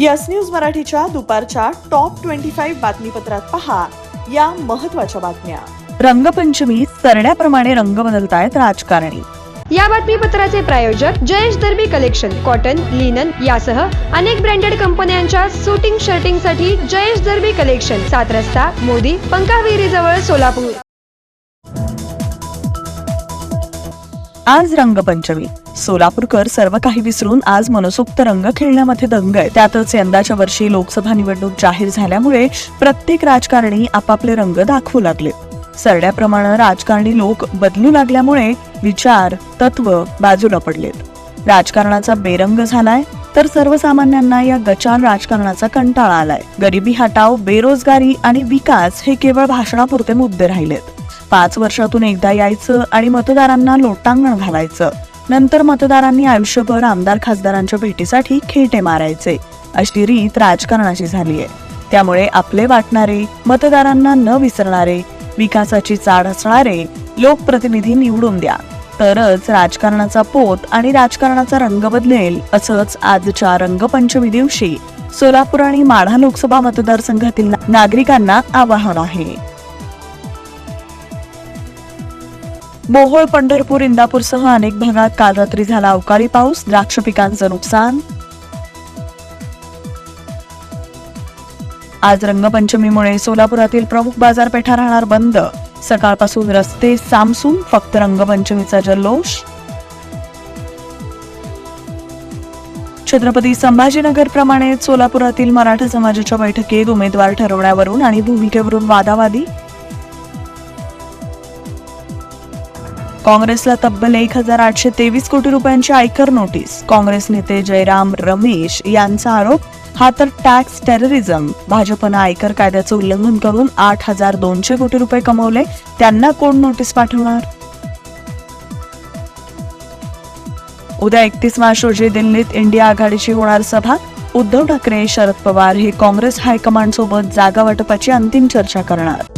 Yes news मराठीच्या दुपारच्या top twenty five बातमीपत्रात पहा या महत्त्वाच्या बातम्या. रंगपंचमी सरण्याप्रमाणे रंग बदलतायत राजकारणी. या बातमीपत्राचे प्रायोजक Jayesh Darbi collection cotton linen यासह अनेक ब्रँडेड कंपन्यांच्या सुटिंग शर्टिंगसाठी जयेश दर्बी कलेक्शन सात रस्ता मोदी पंकाविहिरी जवळ सोलापूर. आज रंगपंचमी. सोलापूरकर सर्व काही विसरून आज मनसोक्त रंग खेळण्यामध्ये दंग आहे त्यातच यंदाच्या वर्षी लोकसभा निवडणूक जाहीर झाल्यामुळे प्रत्येक राजकारणी आपापले रंग दाखवू लागले. सरड्याप्रमाणे राजकारणी लोक बदलू लागल्यामुळे विचार तत्व बाजूला पडलेत. राजकारणाचा बेरंग झालाय तर सर्वसामान्यांना या गचाळ राजकारणाचा कंटाळा आलाय. गरिबी हटाव बेरोजगारी आणि विकास हे केवळ भाषणापुरते मुद्दे राहिलेत. पाच वर्षातून एकदा यायचं आणि मतदारांना लोटांगण घालायचं. नंतर मतदारांनी आयुष्यभर आमदार खासदारांच्या भेटीसाठी खेटे मारायचे. अशी रीत राजकारणाची झाली आहे त्यामुळे आपले वाटणारे मतदारांना न विसरणारे विकासाची चाड असणारे लोकप्रतिनिधी निवडून द्या. तरच राजकारणाचा पोत आणि राजकारणाचा रंग बदलेल असंच आजच्या रंगपंचमी दिवशी सोलापूर आणि माढा लोकसभा मतदारसंघातील नागरिकांना आवाहन आहे. मोहोळ पंढरपूर इंदापूरसह अनेक भागात काल रात्री झाला अवकाळी पाऊस. द्राक्ष पिकांचं नुकसान. आज रंगपंचमीमुळे सोलापुरातील प्रमुख बाजारपेठा राहणार बंद. सकाळपासून रस्ते सामसून फक्त रंगपंचमीचा जल्लोष. छत्रपती संभाजीनगर प्रमाणे सोलापुरातील मराठा समाजाच्या बैठकीत उमेदवार ठरवण्यावरून आणि भूमिकेवरून वादावादी. काँग्रेसला तब्बल एक हजार आठशे तेवीस कोटी रुपयांची आयकर नोटीस. काँग्रेस नेते जयराम रमेश यांचा आरोप हा तर टॅक्स टेररिझम. भाजपनं आयकर कायद्याचं उल्लंघन करून आठ हजार दोनशे कोटी रुपये कमवले त्यांना कोण नोटीस पाठवणार? उद्या एकतीस मार्च रोजी दिल्लीत इंडिया आघाडीची होणार सभा. उद्धव ठाकरे शरद पवार हे काँग्रेस हायकमांड सोबत जागा वाटपाची अंतिम चर्चा करणार.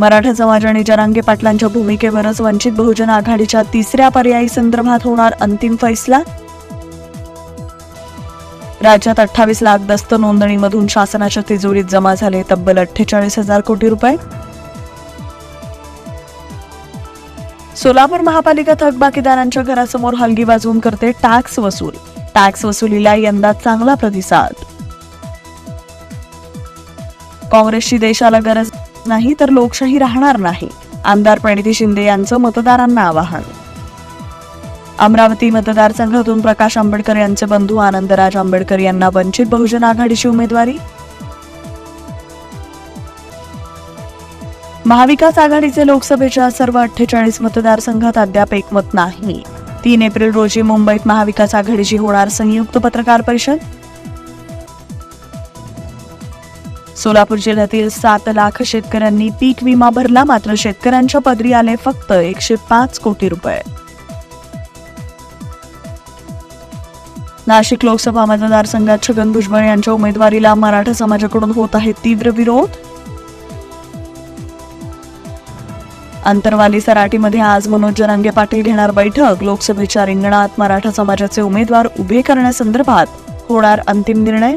मराठा समाज आणि जरांगे पाटलांच्या भूमिकेवरच वंचित बहुजन आघाडीच्या तिसऱ्या पर्यायी संदर्भात होणार अंतिम फैसला? राज्यात अठ्ठावीस लाख दस्त नोंदणीमधून शासनाच्या तिजोरीत जमा झाले तब्बल अठ्ठेचाळीस हजार कोटी रुपये. सोलापूर महापालिका थकबाकीदारांच्या घरासमोर हलगी वाजवून करते टॅक्स वसूल. टॅक्स वसुलीला यंदा चांगला प्रतिसाद. काँग्रेसची देशाला गरज नाही तर लोकशाही राहणार नाही. आमदार प्रणिती शिंदे यांचं मतदारांना आवाहन. अमरावती मतदारसंघातून प्रकाश आंबेडकर यांचे बंधू आनंदराज आंबेडकर यांना वंचित बहुजन आघाडीची उमेदवारी. महाविकास आघाडीचे लोकसभेच्या सर्व अठ्ठेचाळीस मतदारसंघात अद्याप एकमत नाही. तीन एप्रिल रोजी मुंबईत महाविकास आघाडीची होणार संयुक्त पत्रकार परिषद. सोलापूर जिल्ह्यातील सात लाख शेतकऱ्यांनी पीक विमा भरला. मात्र शेतकऱ्यांच्या पदरी आले फक्त एकशे पाच कोटी रुपये. नाशिक लोकसभा मतदारसंघात छगन भुजबळ यांच्या उमेदवारीला मराठा समाजाकडून होत आहे तीव्र विरोध. अंतरवाली सराटीमध्ये आज मनोज जरांगे पाटील घेणार बैठक. लोकसभेच्या रिंगणात मराठा समाजाचे उमेदवार उभे करण्यासंदर्भात होणार अंतिम निर्णय.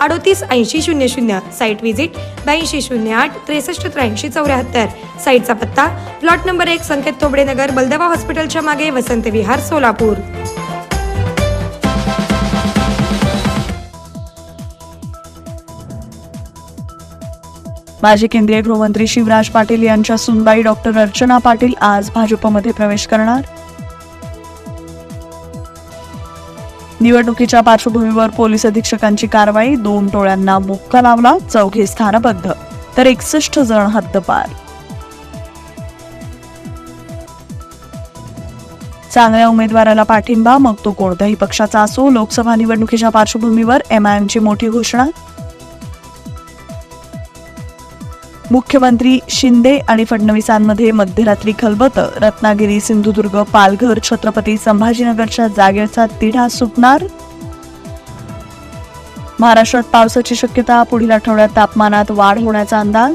अडोतीस ऐंशी शून्य शून्य साईट व्हिजिट ब्याऐंशी शून्य आठ त्रेसष्ट त्र्याऐंशी चौऱ्याहत्तर. साईटचा पत्ता प्लॉट नंबर एक संकेत तोबडेनगर नगर बलदवा हॉस्पिटलच्या मागे वसंत विहार सोलापूर. माजी केंद्रीय गृहमंत्री शिवराज पाटील यांच्या सुनबाई डॉक्टर अर्चना पाटील आज भाजपमध्ये प्रवेश करणार. निवडणुकीच्या पार्श्वभूमीवर पोलीस अधीक्षकांची कारवाई दोन टोळ्यांना मुक्का लावला चौघे स्थानबद्ध तर एकसष्ट जण हद्दपार. चांगल्या उमेदवाराला पाठिंबा मग तो कोणत्याही पक्षाचा असो लोकसभा निवडणुकीच्या पार्श्वभूमीवर एमआयएमची मोठी घोषणा मुख्यमंत्री शिंदे आणि फडणवीसांमध्ये मध्यरात्री खलबत. रत्नागिरी सिंधुदुर्ग पालघर छत्रपती संभाजीनगरच्या जागेचा तिढा सुटणार? महाराष्ट्रात पावसाची शक्यता पुढील आठवड्यात तापमानात वाढ होण्याचा अंदाज?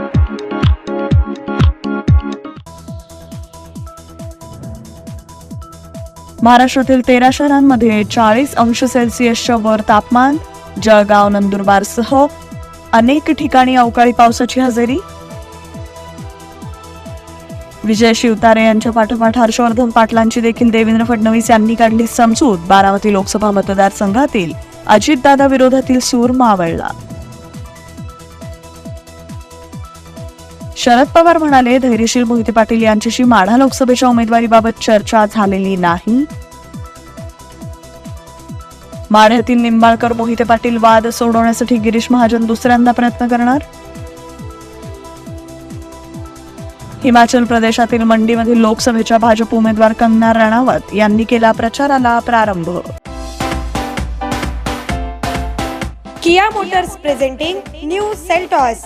महाराष्ट्रातील तेरा शहरांमध्ये चाळीस अंश सेल्सिअसच्या वर तापमान जळगाव नंदुरबारसह अनेक ठिकाणी अवकाळी पावसाची हजेरी. विजय शिवतारे यांच्या पाठोपाठ हर्षवर्धन पाटलांची देखील देवेंद्र फडणवीस यांनी काढली समजूत. बारामती लोकसभा मतदारसंघातील अजितदादा विरोधातील सूर मावळला. शरद पवार म्हणाले धैर्यशील मोहिते पाटील यांच्याशी माढा लोकसभेच्या उमेदवारीबाबत चर्चा झालेली नाही. माढ्यातील निंबाळकर मोहिते पाटील वाद सोडवण्यासाठी गिरीश महाजन दुसऱ्यांदा प्रयत्न करणार? हिमाचल प्रदेशातील मंडीमधील लोकसभेच्या भाजप उमेदवार कंगना राणावत यांनी केला प्रचाराला प्रारंभ. Kia motors presenting new Seltos.